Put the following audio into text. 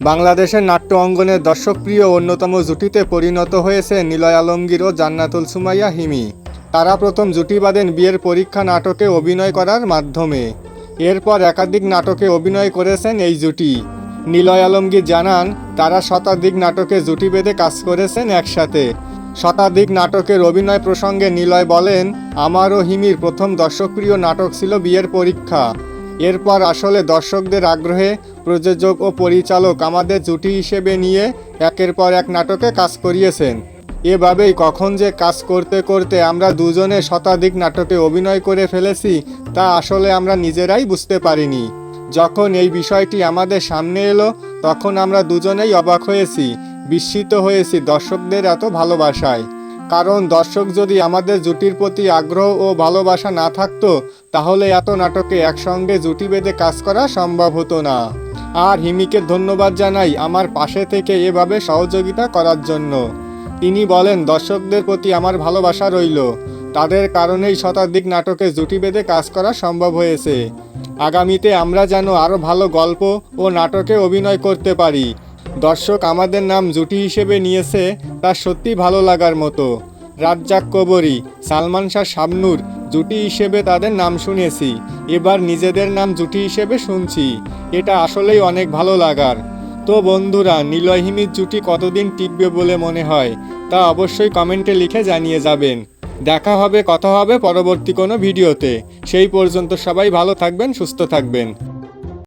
বাংলাদেশের নাট্য অঙ্গনের দর্শকপ্রিয় অন্যতম জুটিতে পরিণত হয়েছে নিলয় আলমগীর ও জান্নাতুল সুমাইয়া হিমি। তারা প্রথম জুটি বাঁধেন বিয়ের পরীক্ষা নাটকে অভিনয় করার মাধ্যমে। এরপর একাধিক নাটকে অভিনয় করেছেন এই জুটি। নিলয় আলমগীর জানান, তারা শতাধিক নাটকে জুটি বেঁধে কাজ করেছেন একসাথে। শতাধিক নাটকের অভিনয় প্রসঙ্গে নিলয় বলেন, আমার ও হিমির প্রথম দর্শকপ্রিয় নাটক ছিল বিয়ের পরীক্ষা। এরপর আসলে দর্শকদের আগ্রহে প্রযোজক ও পরিচালক আমাদের জুটি হিসেবে নিয়ে একের পর এক নাটকে কাজ করিয়েছেন। এভাবেই কখন যে কাজ করতে করতে আমরা দুজনে শতাধিক নাটকে অভিনয় করে ফেলেছি, তা আসলে আমরা নিজেরাই বুঝতে পারিনি। যখন এই বিষয়টি আমাদের সামনে এলো, তখন আমরা দুজনেই অবাক হয়েছি, বিস্মিত হয়েছি দর্শকদের এত ভালোবাসায়। কারণ দর্শক যদি আমাদের জুটির প্রতি আগ্রহ ও ভালোবাসা না থাকতো, তাহলে এত নাটকে একসঙ্গে জুটি বেঁধে কাজ করা সম্ভব হতো না। আর হিমিকে ধন্যবাদ জানাই আমার পাশে থেকে এভাবে সহযোগিতা করার জন্য। তিনি বলেন, দর্শকদের প্রতি আমার ভালোবাসা রইল। তাদের কারণেই শতাধিক নাটকে জুটি বেঁধে কাজ করা সম্ভব হয়েছে। আগামীতে আমরা যেন আরও ভালো গল্প ও নাটকে অভিনয় করতে পারি। দর্শক আমাদের নাম জুটি হিসেবে নিয়েছে, তা সত্যি ভালো লাগার মতো। রাজ্জাক কবরী, সালমান শাহ শাবনুর, জুটি হিসেবে তাদের নাম শুনেছি। এবার নিজেদের নাম জুটি হিসেবে শুনছি। এটা আসলেই অনেক ভালো লাগার। তো বন্ধুরা, নিলয় হিমির জুটি কতদিন টিকবে বলে মনে হয়, তা অবশ্যই কমেন্টে লিখে জানিয়ে যাবেন। দেখা হবে, কথা হবে পরবর্তী কোনো ভিডিওতে। সেই পর্যন্ত সবাই ভালো থাকবেন, সুস্থ থাকবেন।